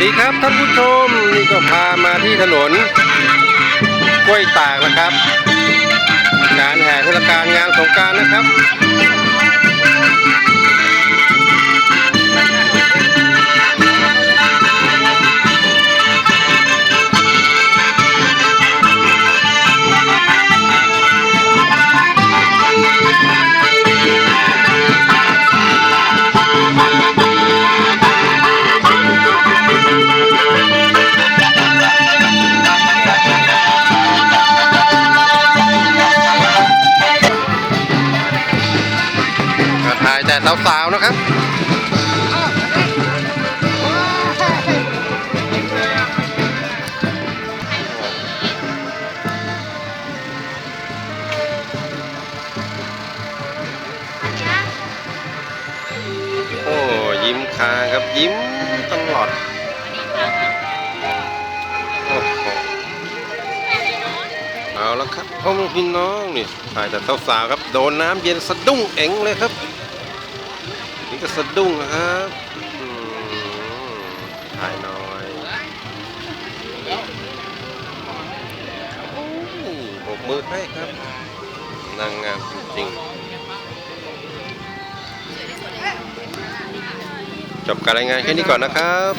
ดีครับท่านผู้ชมนี่ก็พามาที่ถนนกล้วยตากนะครับ การแห่เทศกาลงานสงการนะครับ ก็ถ่ายแต่สาวๆนะครับโอ้ยิ้มคางครับยิ้มตลอดเอาละครับพ่อแม่พี่น้องนี่ถ่ายแต่สาวๆครับ โดนน้ำเย็นสะดุ้งเอ็งเลยครับ จะสะดุ้งครับถ่ายน้อยโอ้ยบกมือให้ครับ นางงามจริงๆจบการรายงานแค่นี้ก่อนนะครับ